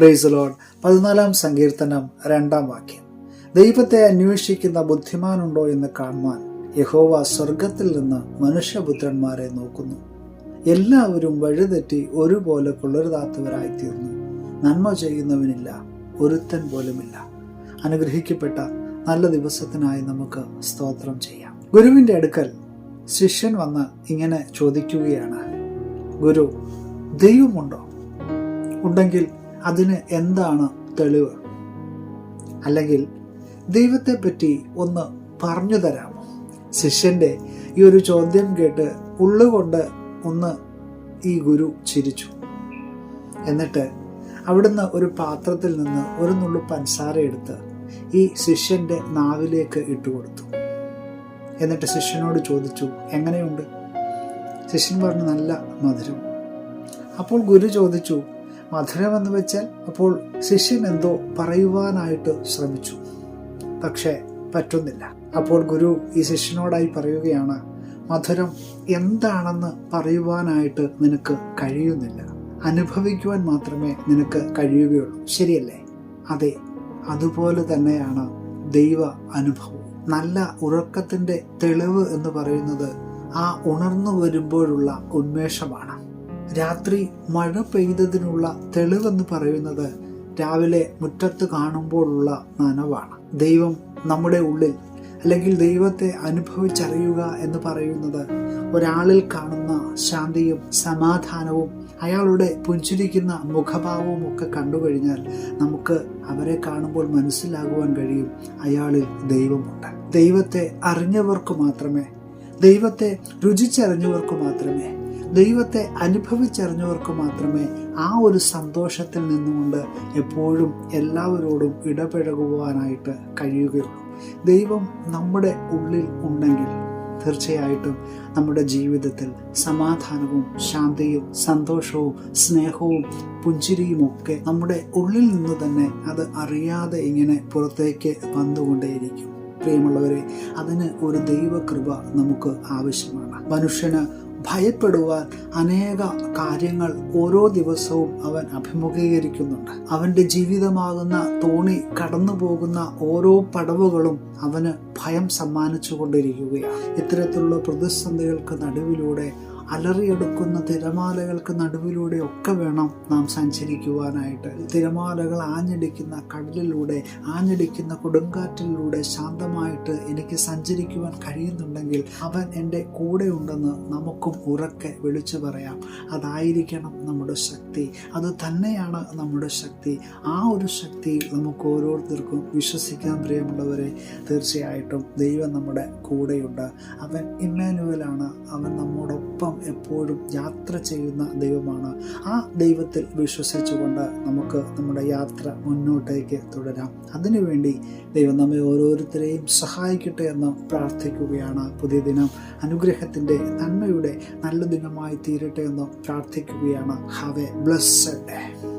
Price load പതിനാലാം സങ്കീർത്തനം രണ്ടാം വാക്യം. ദൈവത്തെ അന്വേഷിക്കുന്ന ബുദ്ധിമാനുണ്ടോ എന്ന് കാണുവാൻ യഹോവ സ്വർഗത്തിൽ നിന്ന് മനുഷ്യപുത്രന്മാരെ നോക്കുന്നു. എല്ലാവരും വഴിതെറ്റി ഒരുപോലെ തീർന്നു നന്മ ചെയ്യുന്നവനില്ല ഒരുത്തൻ പോലുമില്ല. അനുഗ്രഹിക്കപ്പെട്ട നല്ല ദിവസത്തിനായി നമുക്ക് സ്തോത്രം ചെയ്യാം. ഗുരുവിന്റെ അടുക്കൽ ശിഷ്യൻ വന്ന് ഇങ്ങനെ ചോദിക്കുകയാണ്. ഗുരു ദൈവമുണ്ടോ? ഉണ്ടെങ്കിൽ അതിന് എന്താണ് തെളിവ്? അല്ലെങ്കിൽ ദൈവത്തെപ്പറ്റി ഒന്ന് പറഞ്ഞു തരാമോ? ശിഷ്യന്റെ ഈ ഒരു ചോദ്യം കേട്ട് ഉള്ളുകൊണ്ട് ഒന്ന് ഈ ഗുരു ചിരിച്ചു. എന്നിട്ട് അവിടുന്ന് ഒരു പാത്രത്തിൽ നിന്ന് ഒരു നുള്ളു പഞ്ചസാര എടുത്ത് ഈ ശിഷ്യന്റെ നാവിലേക്ക് ഇട്ടുകൊടുത്തു എന്നിട്ട് ശിഷ്യനോട് ചോദിച്ചു എങ്ങനെയുണ്ട്? ശിഷ്യൻ പറഞ്ഞു നല്ല മധുരം. അപ്പോൾ ഗുരു ചോദിച്ചു മധുരം എന്ന് വെച്ചാൽ അപ്പോൾ ശിഷ്യൻ എന്തോ പറയുവാനായിട്ട് ശ്രമിച്ചു. പക്ഷേ പറ്റുന്നില്ല. അപ്പോൾ ഗുരു ഈ ശിഷ്യനോടായി പറയുകയാണ് മധുരം എന്താണെന്ന് പറയുവാനായിട്ട് നിനക്ക് കഴിയുന്നില്ല. അനുഭവിക്കുവാൻ മാത്രമേ നിനക്ക് കഴിയുകയുള്ളൂ. ശരിയല്ലേ? അതെ അതുപോലെ തന്നെയാണ് ദൈവ അനുഭവം നല്ല ഉറക്കത്തിന്റെ തെളിവ് എന്ന് പറയുന്നത് ആ ഉണർന്നു വരുമ്പോഴുള്ള ഉന്മേഷമാണ്. രാത്രി മഴ പെയ്തതിനുള്ള തെളിവെന്ന് പറയുന്നത് രാവിലെ മുറ്റത്ത് കാണുമ്പോഴുള്ള നനവാണ്. ദൈവം നമ്മുടെ ഉള്ളിൽ അല്ലെങ്കിൽ ദൈവത്തെ അനുഭവിച്ചറിയുക എന്ന് പറയുന്നത് ഒരാളിൽ കാണുന്ന ശാന്തിയും സമാധാനവും അയാളുടെ പുഞ്ചിരിക്കുന്ന മുഖഭാവവും ഒക്കെ കണ്ടുകഴിഞ്ഞാൽ നമുക്ക് അവരെ കാണുമ്പോൾ മനസ്സിലാകുവാൻ കഴിയും അയാളിൽ ദൈവമുണ്ട്. ദൈവത്തെ അറിഞ്ഞവർക്ക് മാത്രമേ ദൈവത്തെ രുചിച്ചറിഞ്ഞവർക്ക് മാത്രമേ ദൈവത്തെ അനുഭവിച്ചറിഞ്ഞവർക്ക് മാത്രമേ ആ ഒരു സന്തോഷത്തിൽ നിന്നുകൊണ്ട് എപ്പോഴും എല്ലാവരോടും ഇടപഴകുവാനായിട്ട് കഴിയുകയുള്ളൂ. ദൈവം നമ്മുടെ ഉള്ളിൽ ഉണ്ടെങ്കിൽ തീർച്ചയായിട്ടും നമ്മുടെ ജീവിതത്തിൽ സമാധാനവും ശാന്തിയും സന്തോഷവും സ്നേഹവും പുഞ്ചിരിയും ഒക്കെ നമ്മുടെ ഉള്ളിൽ നിന്ന് തന്നെ അത് അറിയാതെ ഇങ്ങനെ പുറത്തേക്ക് വന്നുകൊണ്ടേയിരിക്കും. പ്രിയമുള്ളവരെ അതിന് ഒരു ദൈവകൃപ നമുക്ക് ആവശ്യമാണ്. മനുഷ്യന് ഭയപ്പെടുവാൻ അനേക കാര്യങ്ങൾ ഓരോ ദിവസവും അവൻ അഭിമുഖീകരിക്കുന്നുണ്ട്. അവന്റെ ജീവിതമാകുന്ന തോണി കടന്നു പോകുന്ന ഓരോ പടവുകളും അവന് ഭയം സമ്മാനിച്ചു കൊണ്ടിരിക്കുകയാണ് ഇത്തരത്തിലുള്ള പ്രതിസന്ധികൾക്ക് നടുവിലൂടെ അലറിയെടുക്കുന്ന തിരമാലകൾക്ക് നടുവിലൂടെ ഒക്കെ വേണം നാം സഞ്ചരിക്കുവാനായിട്ട്. തിരമാലകൾ ആഞ്ഞടിക്കുന്ന കടലിലൂടെ ആഞ്ഞടിക്കുന്ന കൊടുങ്കാറ്റിലൂടെ ശാന്തമായിട്ട് എനിക്ക് സഞ്ചരിക്കുവാൻ കഴിയുന്നുണ്ടെങ്കിൽ അവൻ എന്റെ കൂടെ ഉണ്ടെന്ന് നമുക്കും ഉറക്കെ വിളിച്ചു പറയാം. അതായിരിക്കണം നമ്മുടെ ശക്തി. അത് തന്നെയാണ് നമ്മുടെ ശക്തി. ആ ഒരു ശക്തി നമുക്ക് ഓരോരുത്തർക്കും വിശ്വസിക്കാൻ പ്രിയമുള്ളവരെ. തീർച്ചയായിട്ടും ദൈവം നമ്മുടെ കൂടെയുണ്ട്. അവൻ ഇമ്മാനുവലാണ് അവൻ നമ്മോടൊപ്പം എപ്പോഴും യാത്ര ചെയ്യുന്ന ദൈവമാണ്. ആ ദൈവത്തിൽ വിശ്വസിച്ചുകൊണ്ട് നമുക്ക് നമ്മുടെ യാത്ര മുന്നോട്ടേക്ക് തുടരാം. അതിനുവേണ്ടി ദൈവം നമ്മെ ഓരോരുത്തരെയും സഹായിക്കട്ടെ എന്ന് പ്രാർത്ഥിക്കുകയാണ് പുതിയ ദിനം. അനുഗ്രഹത്തിന്റെ നന്മയുടെ നല്ല ദിനമായി തീരട്ടെ എന്ന് പ്രാർത്ഥിക്കുകയാണ്. Have A blessed day